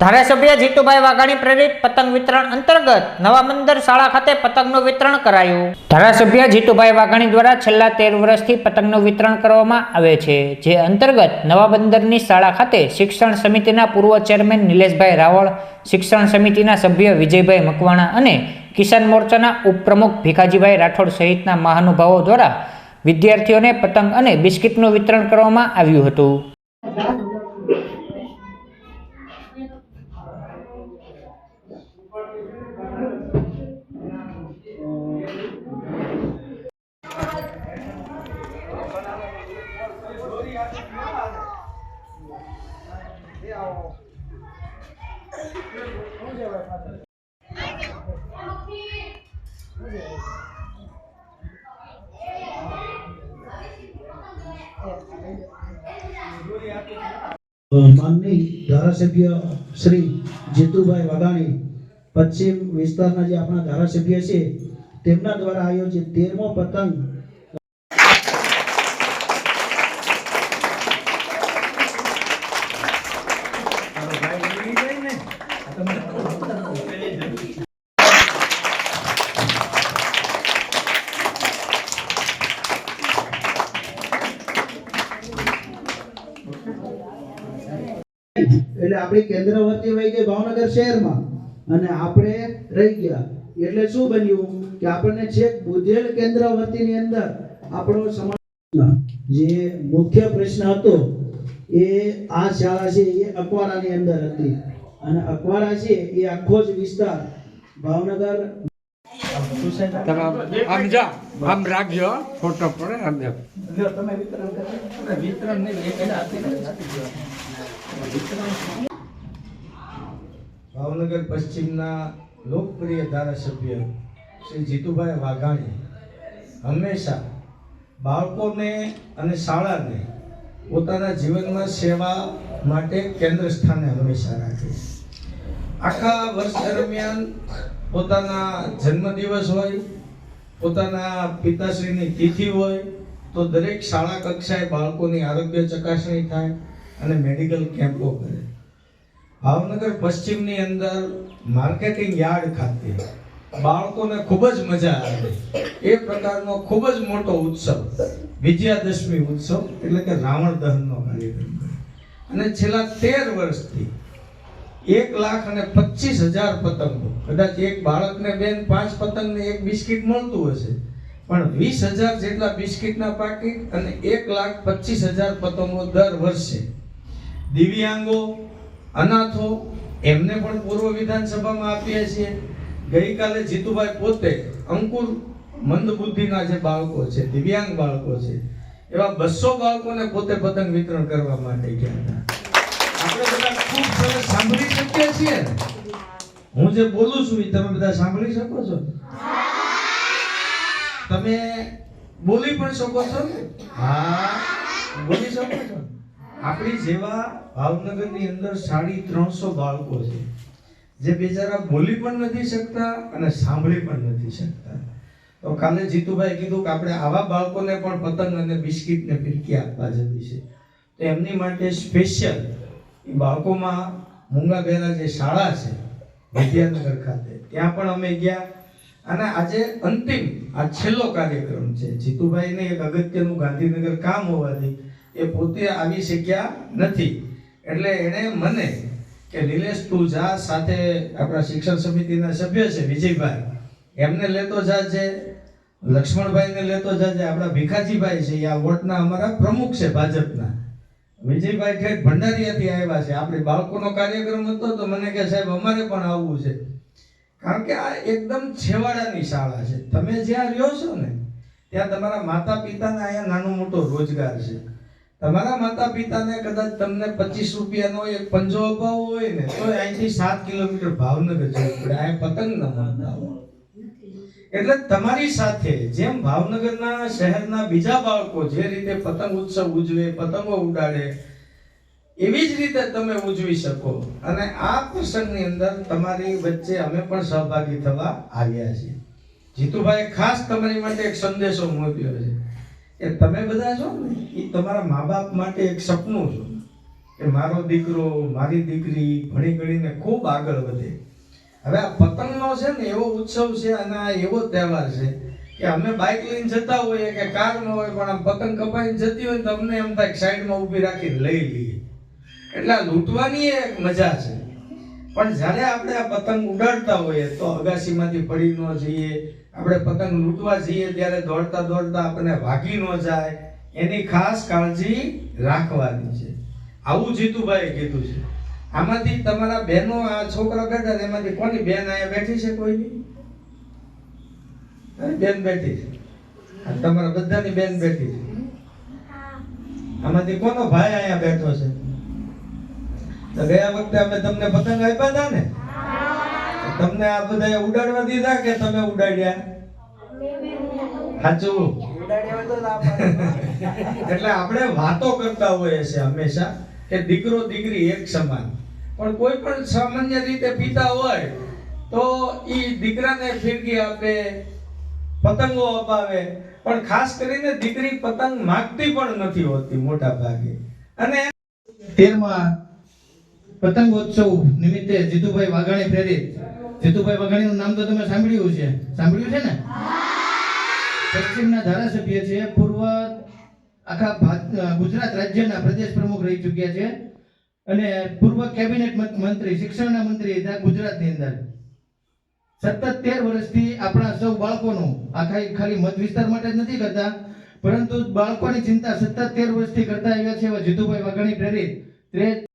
ધારાસભ્ય જીતુભાઈ વાઘાણી પ્રેરિત પતંગ વિતરણ અંતર્ગત નવા મંદર શાળા ખાતે પતંગનું વિતરણ કરાયું. ધારાસભ્ય જીતુભાઈ વાઘાણી દ્વારા છેલ્લા તેર વર્ષથી પતંગનું વિતરણ કરવામાં આવે છે, જે અંતર્ગત નવા બંદરની શાળા ખાતે શિક્ષણ સમિતિના પૂર્વ ચેરમેન નિલેશભાઈ રાવળ, શિક્ષણ સમિતિના સભ્ય વિજયભાઈ મકવાણા અને કિસાન મોરચાના ઉપપ્રમુખ ભીખાજીભાઈ રાઠોડ સહિતના મહાનુભાવો દ્વારા વિદ્યાર્થીઓને પતંગ અને બિસ્કિટનું વિતરણ કરવામાં આવ્યું હતું. માનનીય ધારાસભ્ય શ્રી જીતુભાઈ વાઘાણી પશ્ચિમ વિસ્તારના જે આપણા ધારાસભ્ય છે, તેમના દ્વારા આયોજિત તેરમો પતંગ એટલે આપણી કેન્દ્રવર્તી વહી ગઈ ભાવનગર શહેરમાં. અને આપણે રહી ગયા. એટલે શું બન્યું? કે આપણને છેક બુધેલ કેન્દ્રવર્તીની અંદર આપણો સમાજ જે મુખ્ય પ્રશ્ન હતો એ આ શાળા છે એ અકવાડાની અંદર હતી. અને અકવાડા છે એ આખો જ વિસ્તાર ભાવનગર તમે આમ આમ જા આમ રાખજો ફોટો પડે આમ જો. ભાવનગર પશ્ચિમના લોકપ્રિય ધારાસભ્ય શ્રી જીતુભાઈ વાઘાણી હંમેશા બાળકોને અને શાળાને પોતાના જીવનમાં સેવા માટે કેન્દ્ર સ્થાને હંમેશા રાખે આખા વર્ષ દરમિયાન પોતાના જન્મદિવસ હોય, પોતાના પિતાશ્રીની તિથિ હોય, તો દરેક શાળા કક્ષાએ બાળકોની આરોગ્ય ચકાસણી થાય અને મેડિકલ કેમ્પો કરે. ભાવનગર પશ્ચિમની અંદર માર્કેટિંગ યાર્ડ ખાતે બાળકોને ખૂબ જ મજા આવે. એ પ્રકારનો ખૂબ જ મોટો ઉત્સવ, વિજયાદશમી ઉત્સવ એટલે કે રાવણ દહનનો કાર્યક્રમ કરે. અને છેલ્લા તેર વર્ષથી એક લાખ અને પચીસ હજાર પતંગો, કદાચ એક બાળકને બેન પાંચ પતંગને એક બિસ્કિટ મળતું હશે, પણ વીસ હજાર જેટલા બિસ્કિટના પાકીટ અને એક લાખ પચીસ હજાર પતંગો દર વર્ષે દિવ્યાંગો, અનાથો, એમને પણ પૂર્વ વિધાનસભામાં આપીએ છીએ. ગઈકાલે જીતુભાઈ પોતે અંકુર મંદબુદ્ધિના જે બાળકો છે, દિવ્યાંગ બાળકો છે, એવા બસો બાળકોને પોતે પતંગ વિતરણ કરવા માટે ગયા હતા. આપણે બધા ખૂબ સરસ સાંભળી શકીએ છીએ હું જે બોલું છું એ તમે બધા સાંભળી શકો છો? તમે બોલી પણ શકો છો ને? હા, બોલી શકો છો? આપણી જેવા ભાવનગરની અંદર સાડી ત્રણસો બાળકો છે, જે બિચારા બોલી પણ નથી શકતા અને સાંભળી પણ નથી શકતા. તો કાલે જીતુભાઈ કીધું કે આપણે આવા બાળકોને પણ પતંગ અને બિસ્કિટ ને ફિરકી આપવા જતી છે. તો એમની માટે સ્પેશિયલ એ બાળકોમાં મૂંગાબેરા જે શાળા છે, વિદ્યાનગર ખાતે, ત્યાં પણ અમે ગયા. અને આજે અંતિમ, આ છેલ્લો કાર્યક્રમ છે. જીતુભાઈને એક અગત્યનું ગાંધીનગર કામ હોવાથી એ પોતે આવી શક્યા નથી. એટલે એણે મને કે, નિલેશ, તું જા, સાથે આપણા શિક્ષણ સમિતિના સભ્ય છે, વિજયભાઈ. એમને લેતો જાજે લક્ષ્મણભાઈને લેતો જાજે આપણા ભીખાજીભાઈ છે. એ આ વોટના અમારા પ્રમુખ છે ભાજપના. વિજયભાઈ ઠેઠ ભંડારીયાથી આવ્યા છે. આપણે બાળકોનો કાર્યક્રમ હતો તો મને કે, સાહેબ, અમારે પણ આવવું છે. કારણ કે આ એકદમ છેવાડાની શાળા છે. તમે જ્યાં રહ્યો છો ને, ત્યાં તમારા માતા પિતાને અહીંયા નાનો મોટો રોજગાર છે. તમારા માતા પિતાને કદાચ તમને પચીસ રૂપિયાનો એક પંજો અભાવ હોય ને તો અહીંથી સાત કિલોમીટર ભાવનગર જવું પડે. આ પતંગ ન માનતા એટલે તમારી સાથે જેમ ભાવનગરના શહેરના બીજા બાળકો જે રીતે પતંગ ઉત્સવ ઉજવે, પતંગો ઉડાડે, એવી જ રીતે તમે ઉજવી શકો. અને આ પ્રસંગની અંદર તમારી વચ્ચે અમે પણ સહભાગી થવા આવ્યા છીએ. જીતુભાઈ ખાસ તમારી માટે એક સંદેશો મોકલ્યો છે. કે તમે બધા છો ને એ તમારા મા બાપ માટે એક સપનું છો. કે મારો દીકરો, મારી દીકરી ભણી ગણીને ખૂબ આગળ વધે. હવે આ પતંગનો છે ને, એવો ઉત્સવ છે અને આ એવો તહેવાર છે કે અમે બાઇક લઈને જતા હોઈએ કે કારમાં હોય, પણ આમ પતંગ કપાઈને જતી હોય તો અમને એમ થાય સાઈડમાં ઊભી રાખીને લઈ લઈએ. એટલે આ લૂંટવાની એક મજા છે. પણ જ્યારે આપણે આ પતંગ ઉડાડતા હોઈએ તો અગાસીમાંથી પડી ન જઈએ આપણે પતંગ લૂંટવા જઈએ ત્યારે દોડતા દોડતા આપણને વાગી ન જાય, એની ખાસ કાળજી રાખવાની છે. આવું જીતુભાઈ કીધું છે. આમાંથી તમારા બહેનો, આ છોકરા બેઠા એમાંથી કોની બેન અહીંયા બેઠી છે કોઈની બેન બેઠી છે. તમારા બધાની બેન બેઠી છે. આમાંથી કોનો ભાઈ અહીંયા બેઠો છે? તો ગયા વખતે અમે તમને પતંગ આપ્યા હતા ને? તમને આ બધા ઉડાડવા દીધા કે તમે ઉડાડ્યા? સાચું એટલે આપણે વાતો કરતા હોઈએ છીએ હંમેશા કે દીકરો દીકરી એક સમાન. પણ કોઈ પણ સામાન્ય રીતે પિતા હોય, તો એ દીકરાને ફિરકી આપે, પતંગો અપાવે. પણ ખાસ કરીને દીકરી પતંગ માગતી પણ નથી હોતી મોટા ભાગે. અને તેરમાં પતંગોત્સવ નિમિત્તે જીતુભાઈ વાઘાણી પ્રેરિત જીતુભાઈ વાઘાણીનું નામ તો તમે સાંભળ્યું છે સાંભળ્યું છે ને? પશ્ચિમના ધારાસભ્ય છે, પૂર્વ આખા ગુજરાત રાજ્યના પ્રદેશ પ્રમુખ રહી ચૂક્યા છે અને પૂર્વ કેબિનેટ મંત્રી, શિક્ષણના મંત્રી ગુજરાતની અંદર. સતત તેર વર્ષથી આપણા સૌ બાળકોનું આખા ખાલી મત વિસ્તાર માટે જ નથી કરતા, પરંતુ બાળકોની ચિંતા સતત તેર વર્ષથી કરતા આવ્યા છે એવા જીતુભાઈ વાઘાણી પ્રેરિત.